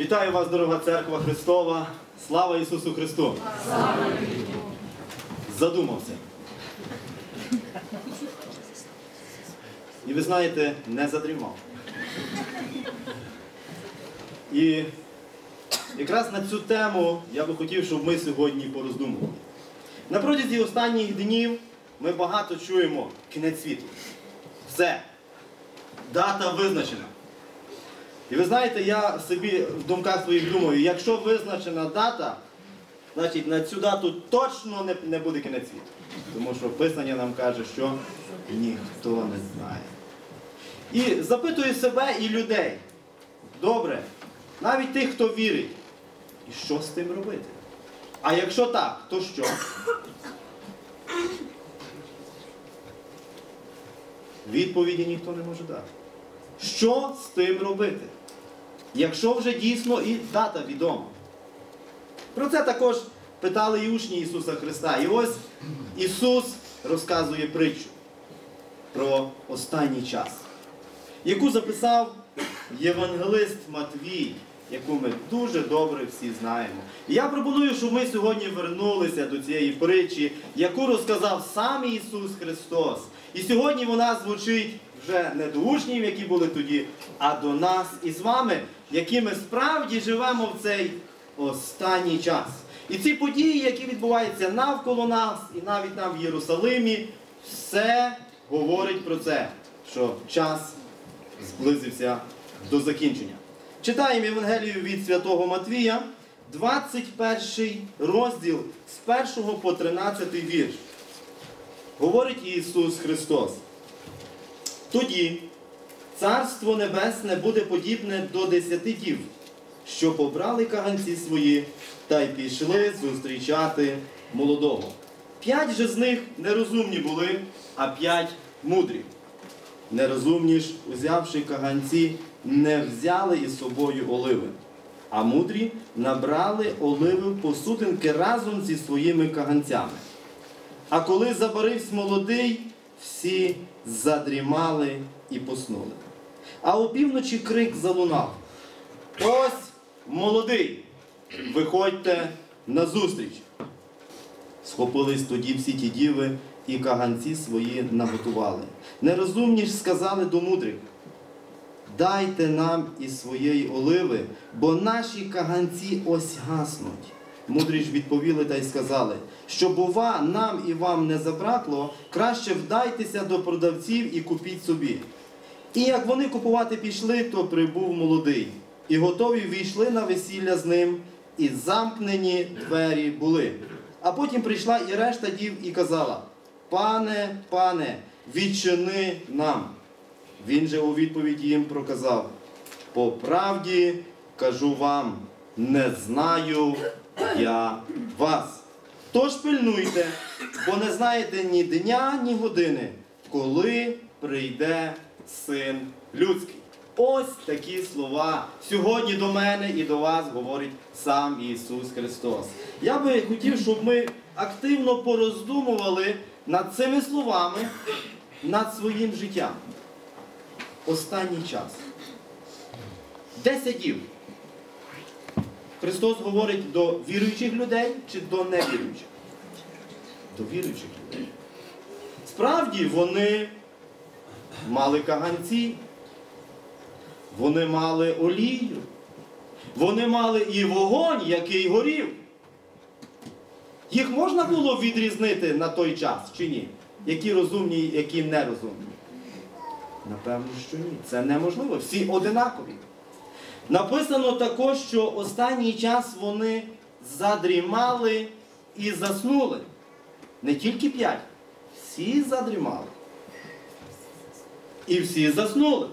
Вітаю вас, дорога церква Христова. Слава Ісусу Христу! Задумався. І ви знаєте, не задрімав. І якраз на цю тему я би хотів, щоб ми сьогодні пороздумували. На протязі останніх днів ми багато чуємо кінець світу. Все. Дата визначена. І ви знаєте, я собі в думках своїх думаю, якщо визначена дата, значить на цю дату точно не, не буде кінець світу. Тому що Писання нам каже, що ніхто не знає. І запитую себе і людей. Добре, навіть тих, хто вірить. І що з тим робити? А якщо так, то що? Відповіді ніхто не може дати. Що з тим робити? Якщо вже дійсно і дата відома. Про це також питали і учні Ісуса Христа. І ось Ісус розказує притчу про останній час, яку записав євангелист Матвій, яку ми дуже добре всі знаємо. І я пропоную, щоб ми сьогодні вернулися до цієї притчі, яку розказав сам Ісус Христос. І сьогодні вона звучить вже не до учнів, які були тоді, а до нас із вами, які ми справді живемо в цей останній час. І ці події, які відбуваються навколо нас, і навіть нам в Єрусалимі, все говорить про це, що час зблизився до закінчення. Читаємо Євангелію від святого Матвія, 21 розділ з 1 по 13 вірш. Говорить Ісус Христос. Тоді Царство Небесне буде подібне до десяти дів, що побрали каганці свої та й пішли зустрічати молодого. П'ять же з них нерозумні були, а п'ять мудрі. Нерозумні ж, узявши каганці, не взяли із собою оливи, а мудрі набрали оливи посудинки разом зі своїми каганцями. А коли забарився молодий, всі задрімали і поснули. А опівночі крик залунав. Ось молодий, виходьте на зустріч. Схопились тоді всі ті діви і каганці свої наготували. Нерозумні ж сказали до мудрих, дайте нам із своєї оливи, бо наші каганці ось гаснуть. Мудрі ж відповіли та й сказали, що, бува, нам і вам не забракло, краще вдайтеся до продавців і купіть собі. І як вони купувати пішли, то прибув молодий, і готові війшли на весілля з ним, і замкнені двері були. А потім прийшла і решта дів і казала: Пане, пане, відчини нам. Він же у відповіді їм проказав: По правді кажу вам, не знаю я вас. Тож пильнуйте, бо не знаєте ні дня, ні години, коли прийде син людський. Ось такі слова сьогодні до мене і до вас говорить сам Ісус Христос. Я би хотів, щоб ми активно пороздумували над цими словами, над своїм життям. Останній час. Де сидів? Христос говорить до віруючих людей чи до невіруючих? До віруючих людей. Справді вони мали каганці, вони мали олію, вони мали і вогонь, який горів. Їх можна було відрізнити на той час чи ні? Які розумні, які нерозумні? Напевно, що ні. Це неможливо. Всі одинакові. Написано також, що останній час вони задрімали і заснули. Не тільки п'ять. Всі задрімали. І всі заснули.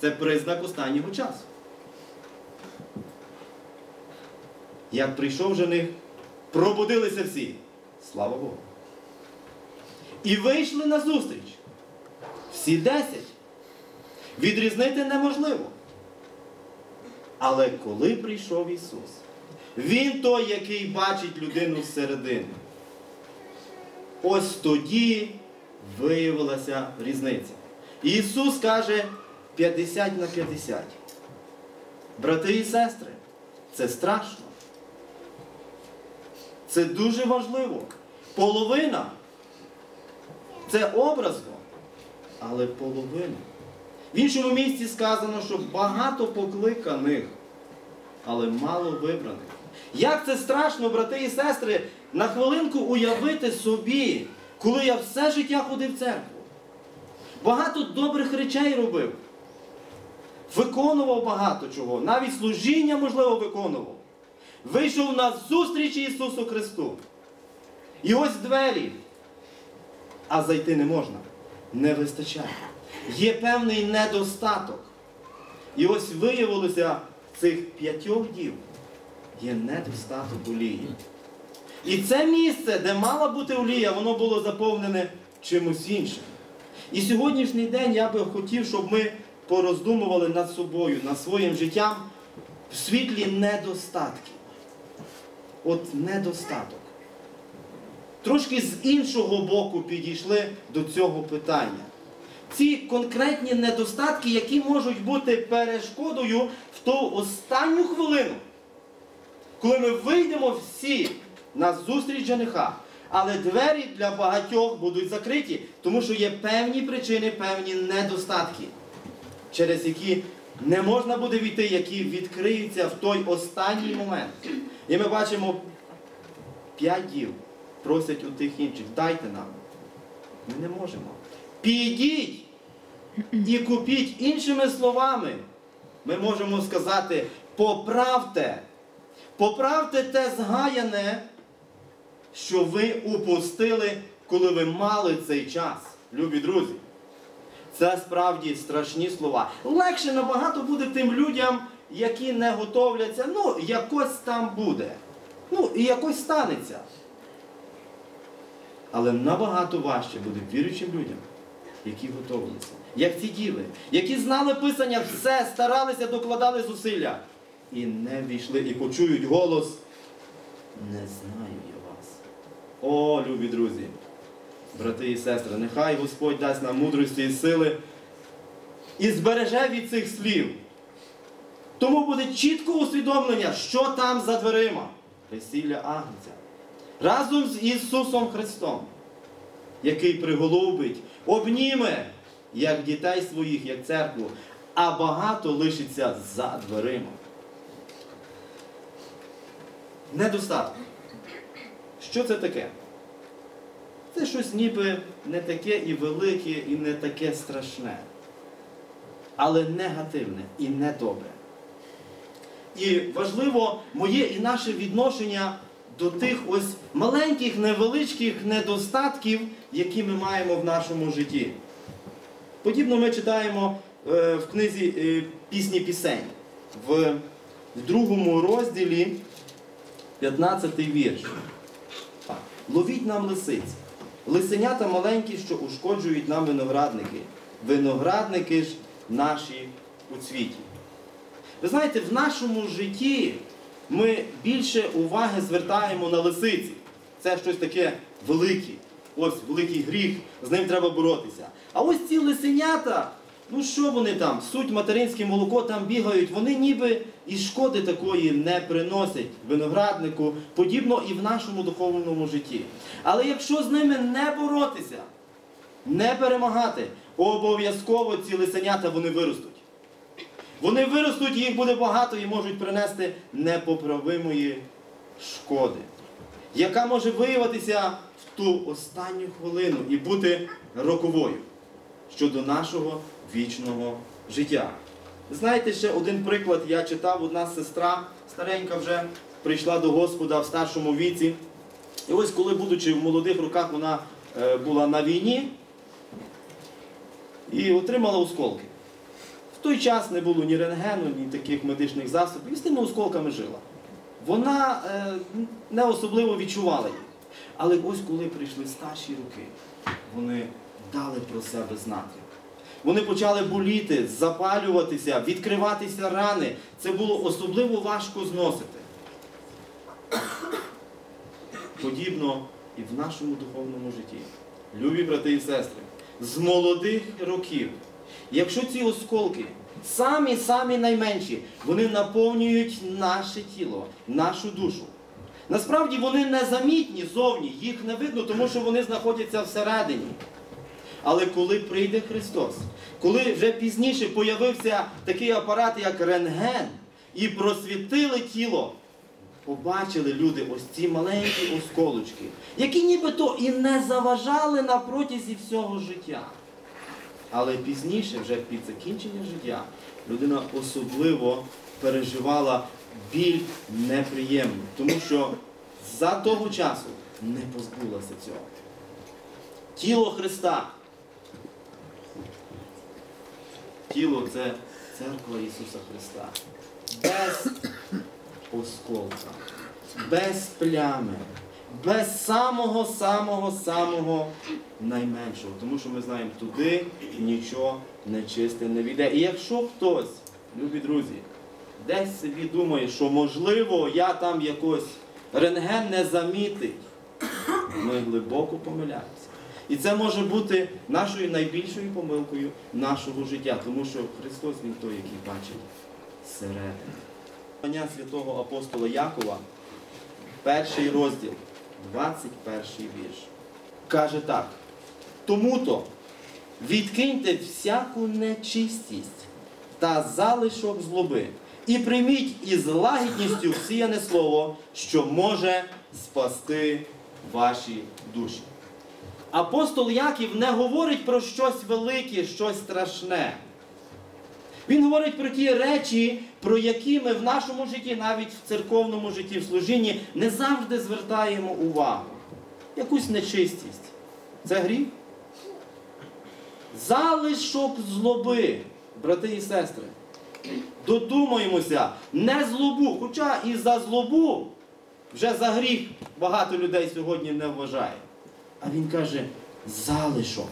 Це признак останнього часу. Як прийшов жених, пробудилися всі. Слава Богу. І вийшли на зустріч. Всі десять. Відрізнити неможливо. Але коли прийшов Ісус, Він той, який бачить людину зсередини. Ось тоді виявилася різниця. Ісус каже 50 на 50. Брати і сестри, це страшно. Це дуже важливо. Половина це образно, але половина. В іншому місці сказано, що багато покликаних, але мало вибраних. Як це страшно, брати і сестри, на хвилинку уявити собі, коли я все життя ходив в церкву. Багато добрих речей робив. Виконував багато чого, навіть служіння, можливо, виконував. Вийшов на зустріч Ісусу Христу. І ось двері. А зайти не можна. Не вистачає. Є певний недостаток. І ось виявилося цих п'ятьох дів є недостаток олії. І це місце, де мала бути олія, воно було заповнене чимось іншим. І сьогоднішній день я би хотів, щоб ми пороздумували над собою, над своїм життям в світлі недостатків. От недостаток. Трошки з іншого боку підійшли до цього питання. Ці конкретні недостатки, які можуть бути перешкодою в ту останню хвилину, коли ми вийдемо всі на зустріч жениха, але двері для багатьох будуть закриті, тому що є певні причини, певні недостатки, через які не можна буде війти, які відкриються в той останній момент. І ми бачимо п'ять дів просять у тих інших, дайте нам. Ми не можемо. Підіть і купіть іншими словами. Ми можемо сказати, поправте, поправте те згаяне, що ви упустили, коли ви мали цей час, любі друзі. Це справді страшні слова. Легше набагато буде тим людям, які не готовляться. Ну, якось там буде. Ну, і якось станеться. Але набагато важче буде віруючим людям, які готовилися. Як ці діви, які знали Писання, все, старалися, докладали зусилля. І не війшли, і почують голос. Не знаю я вас. О, любі друзі, брати і сестри, нехай Господь дасть нам мудрості і сили і збереже від цих слів. Тому буде чітке усвідомлення, що там за дверима. Весілля Агнця. Разом з Ісусом Христом, який приголубить, обніме, як дітей своїх, як церкву, а багато лишиться за дверима. Недостаток. Що це таке? Це щось ніби не таке і велике, і не таке страшне, але негативне і недобре. І важливо моє і наше відношення до тих ось маленьких, невеличких недостатків, які ми маємо в нашому житті. Подібно ми читаємо е, в книзі е, Пісні пісень в, другому розділі 15 вірш. Ловіть нам лисиць, лисенята маленькі, що ушкоджують нам виноградники. Виноградники ж наші у цвіті. Ви знаєте, в нашому житті ми більше уваги звертаємо на лисиці. Це щось таке велике. Ось великий гріх, з ним треба боротися. А ось ці лисенята, ну що вони там, суть материнське молоко там бігають, вони ніби і шкоди такої не приносять винограднику, подібно і в нашому духовному житті. Але якщо з ними не боротися, не перемагати, обов'язково ці лисенята вони виростуть. Вони виростуть, їх буде багато і можуть принести непоправимої шкоди, яка може виявитися в ту останню хвилину і бути роковою щодо нашого вічного життя. Знаєте, ще один приклад я читав, одна сестра, старенька вже прийшла до Господа в старшому віці. І ось коли, будучи в молодих роках, вона е, була на війні і отримала осколки. Той час не було ні рентгену, ні таких медичних засобів, і з тими осколками жила. Вона е, не особливо відчувала їх. Але ось коли прийшли старші роки, вони дали про себе знати. Вони почали боліти, запалюватися, відкриватися рани. Це було особливо важко зносити. Подібно і в нашому духовному житті. Любі брати і сестри, з молодих років, якщо ці осколки самі-самі найменші, вони наповнюють наше тіло, нашу душу. Насправді вони незамітні зовні, їх не видно, тому що вони знаходяться всередині. Але коли прийде Христос, коли вже пізніше появився такий апарат, як рентген, і просвітили тіло, побачили люди ось ці маленькі осколочки, які нібито і не заважали на протязі всього життя. Але пізніше, вже під закінчення життя, людина особливо переживала біль неприємну, тому що за того часу не позбулася цього. Тіло Христа. Тіло це церква Ісуса Христа. Без осколка, без плями, без самого-самого-самого найменшого. Тому що ми знаємо, туди нічого нечисте не війде. І якщо хтось, любі друзі, десь собі думає, що можливо я там якось рентген не замітить, ми глибоко помиляємося. І це може бути нашою найбільшою помилкою нашого життя, тому що Христос Він той, який бачить. Послання святого апостола Якова, перший розділ, 21 вірш. Каже так. Тому-то відкиньте всяку нечистість та залишок злоби, і прийміть із лагідністю всіяне слово, що може спасти ваші душі. Апостол Яків не говорить про щось велике, щось страшне. Він говорить про ті речі, про які ми в нашому житті, навіть в церковному житті, в служінні, не завжди звертаємо увагу. Якусь нечистість. Це гріх? Залишок злоби, брати і сестри. Додумаємося, не злобу, хоча і за злобу вже за гріх багато людей сьогодні не вважає. А він каже, залишок.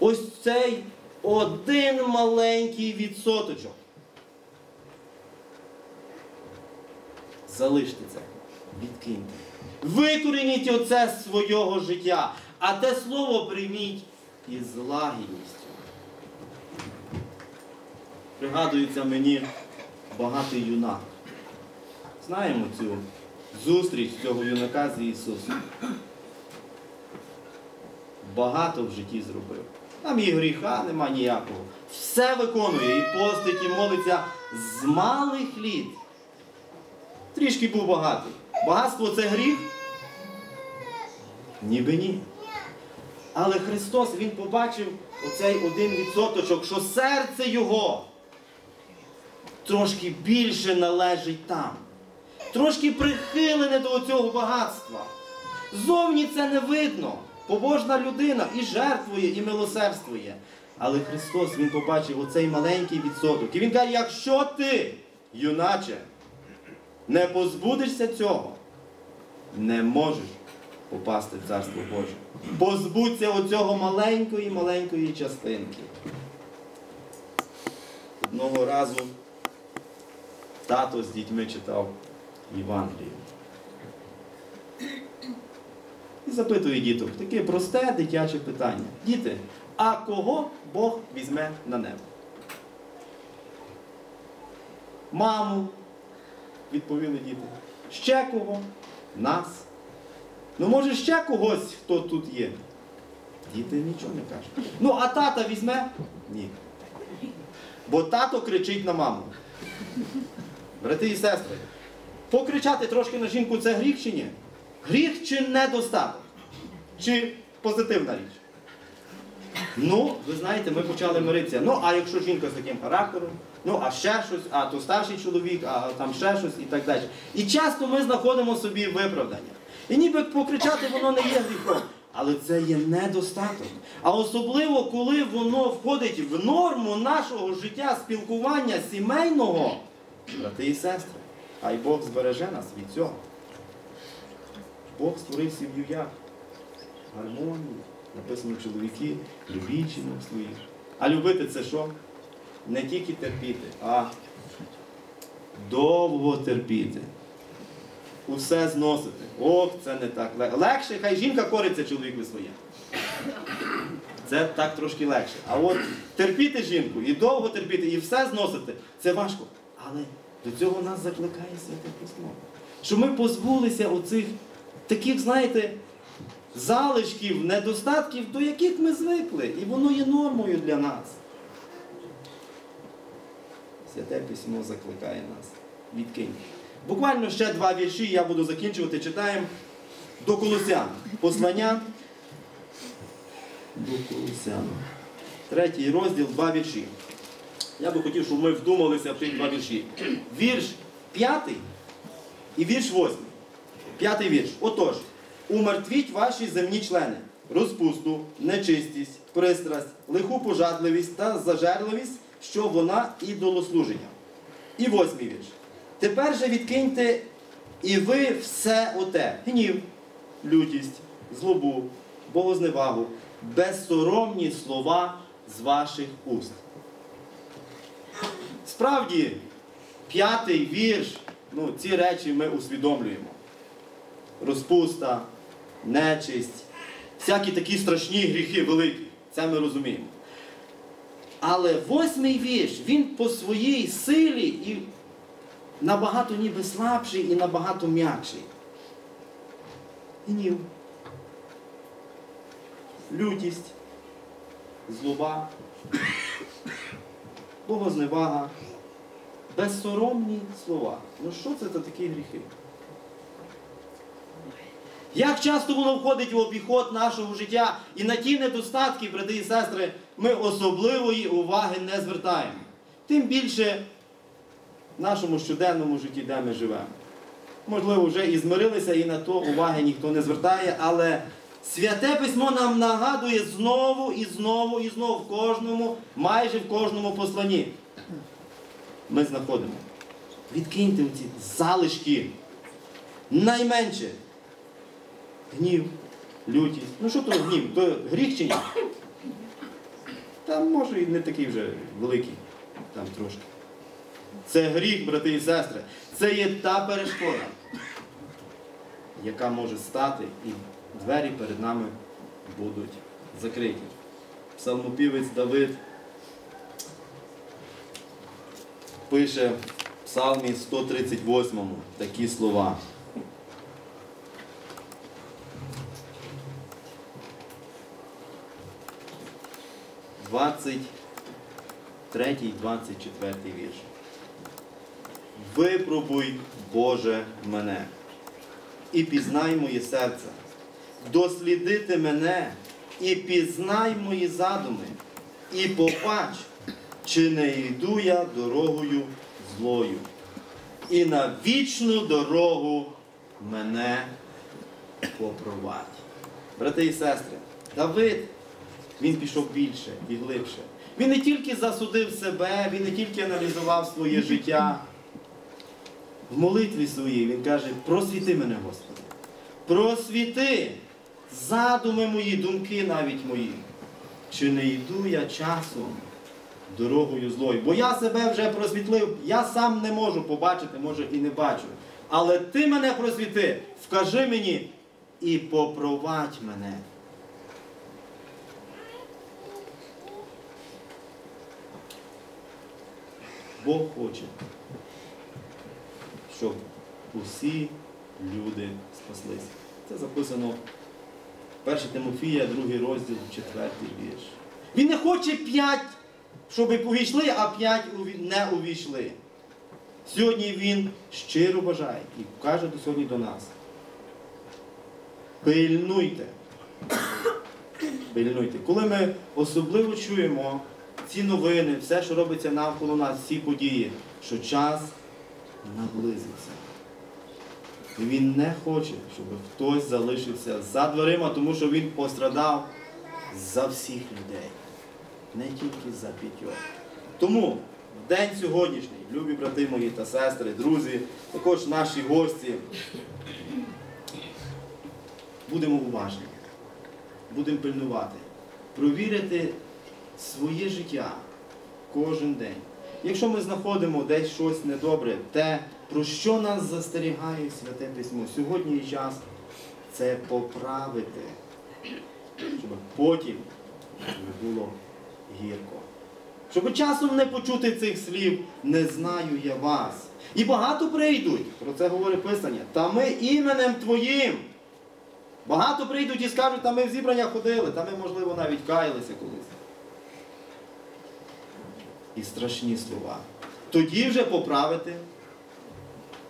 Ось цей один маленький відсоточок. Залиште це, відкиньте. Викорініть оце з свого життя, а те слово прийміть із лагідністю. Пригадується мені багатий юнак. Знаємо цю зустріч цього юнака з Ісусом. Багато в житті зробив. Там і гріха нема ніякого. Все виконує, і постить, і молиться з малих літ. Трішки був багатий. Багатство це гріх? Ніби ні. Але Христос Він побачив оцей один відсоточок, що серце Його трошки більше належить там. Трошки прихилене до цього багатства. Зовні це не видно. Побожна людина і жертвує, і милосердствує. Але Христос Він побачив оцей маленький відсоток. І Він каже, якщо ти, юначе, не позбудешся цього, не можеш попасти в Царство Боже. Позбудься оцього маленької маленької частинки. Одного разу тато з дітьми читав Євангелію. І запитує діток, таке просте дитяче питання. Діти, а кого Бог візьме на небо? Маму, відповіли діти. Ще кого? Нас. Ну, може, ще когось, хто тут є? Діти нічого не кажуть. Ну, а тата візьме? Ні. Бо тато кричить на маму. Брати і сестри, покричати трошки на жінку це гріх чи ні? Гріх чи недостаток? Чи позитивна річ? Ну, ви знаєте, ми почали миритися. Ну, а якщо жінка з таким характером, ну, а ще щось, а то старший чоловік, а там ще щось і так далі. І часто ми знаходимо собі виправдання. І ніби покричати воно не є гріхом. Але це є недостаток. А особливо, коли воно входить в норму нашого життя, спілкування сімейного, брати і сестри, хай Бог збереже нас від цього. Бог створив сім'ю як? Гармонію. Написано чоловіки, любіть жінок своїх. А любити це що? Не тільки терпіти, а довго терпіти. Усе зносити. Ох, це не так. Легше, хай жінка кориться чоловіку своє. Це так трошки легше. А от терпіти жінку і довго терпіти, і все зносити це важко. Але до цього нас закликає Святе Письмо. Що ми позбулися оцих таких, знаєте, залишків, недостатків, до яких ми звикли. І воно є нормою для нас. Святе письмо закликає нас. Відкинь. Буквально ще два вірші, я буду закінчувати. Читаємо до Колосян. Послання до Колосян. Третій розділ, два вірші. Я би хотів, щоб ми вдумалися в ці два вірші. Вірш п'ятий і вірш восьмий. П'ятий вірш. Отож, умертвіть ваші земні члени, розпусту, нечистість, пристрасть, лиху пожадливість та зажерливість, що вона ідолослуження. І восьмий вірш. Тепер же відкиньте і ви все оте: гнів, лютість, злобу, богозневагу, безсоромні слова з ваших уст. Справді, п'ятий вірш, ну, ці речі ми усвідомлюємо. Розпуста, нечисть, всякі такі страшні гріхи великі. Це ми розуміємо. Але восьмий вірш, він по своїй силі і набагато ніби слабший і набагато м'якший. Гнів, лютість, злоба, богозневага, безсоромні слова. Ну що це за такі гріхи? Як часто воно входить в обіход нашого життя і на ті недостатки, брати і сестри, ми особливої уваги не звертаємо. Тим більше в нашому щоденному житті, де ми живемо. Можливо, вже і змирилися, і на то уваги ніхто не звертає, але святе письмо нам нагадує знову і знову і знову в кожному, майже в кожному посланні. Ми знаходимо. Відкиньте ці залишки. Найменше гнів, лютість. Ну що то гнів? То гріх чи ні? Там може і не такий вже великий, там трошки. Це гріх, брати і сестри. Це є та перешкода, яка може стати, і двері перед нами будуть закриті. Псалмопівець Давид пише в Псалмі 138 такі слова. Двадцять третій, двадцять четвертий вірш. Випробуй, Боже, мене, і пізнай моє серце, дослідити мене і пізнай мої задуми, і побач, чи не йду я дорогою злою, і на вічну дорогу мене попровадь. Брати і сестри, Давид, він пішов більше і глибше. Він не тільки засудив себе, він не тільки аналізував своє життя. В молитві своїй він каже, просвіти мене, Господи. Просвіти задуми мої, думки навіть мої. Чи не йду я часом дорогою злою? Бо я себе вже просвітлив, я сам не можу побачити, може і не бачу. Але ти мене просвіти, вкажи мені і попровадь мене. Бог хоче, щоб усі люди спаслися. Це записано 1 Тимофія, 2 розділ, 4 вірш. Він не хоче п'ять, щоб увійшли, а п'ять не увійшли. Сьогодні він щиро бажає і каже до сьогодні до нас. Пильнуйте. Пильнуйте. Коли ми особливо чуємо ці новини, все, що робиться навколо нас, ці події, що час наблизився. І він не хоче, щоб хтось залишився за дверима, тому що він пострадав за всіх людей, не тільки за п'ятьох. Тому в день сьогоднішній, любі брати мої та сестри, друзі, також наші гості, будемо уважні, будемо пильнувати, провірити своє життя кожен день. Якщо ми знаходимо десь щось недобре, те, про що нас застерігає Святе Письмо, сьогодні є час це поправити, щоб потім не було гірко. Щоб часом не почути цих слів, не знаю я вас. І багато прийдуть, про це говорить Писання, та ми іменем Твоїм. Багато прийдуть і скажуть, та ми в зібрання ходили, та ми, можливо, навіть каялися колись. І страшні слова. Тоді вже поправити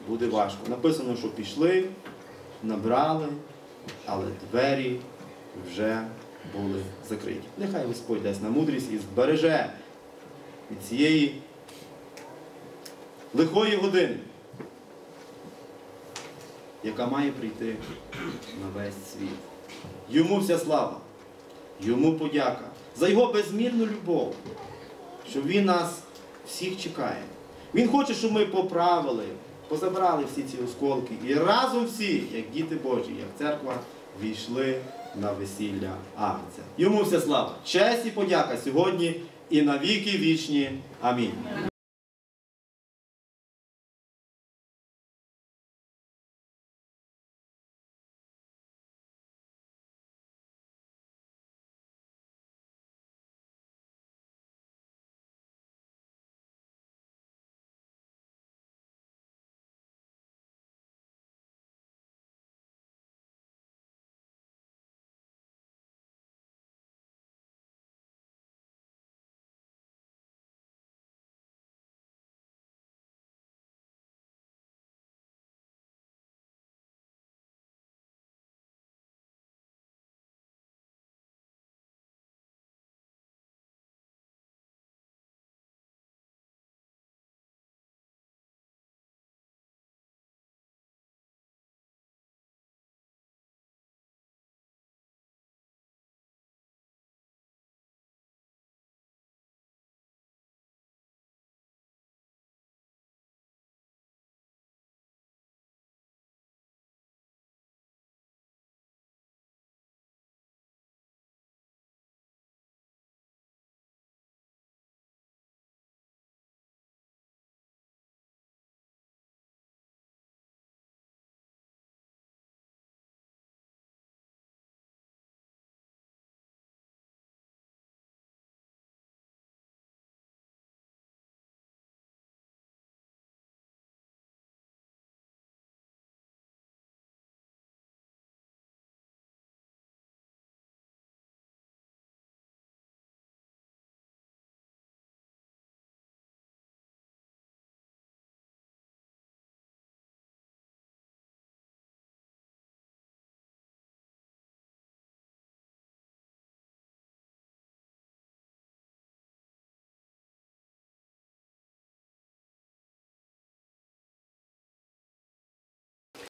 буде важко. Написано, що пішли, набрали, але двері вже були закриті. Нехай Господь дасть на мудрість і збереже від цієї лихої години, яка має прийти на весь світ. Йому вся слава, йому подяка за його безмірну любов, що він нас всіх чекає. Він хоче, щоб ми поправили, позабрали всі ці осколки і разом всі, як діти Божі, як церква, війшли на весілля Агнця. Йому вся слава, честь і подяка сьогодні і на віки вічні. Амінь.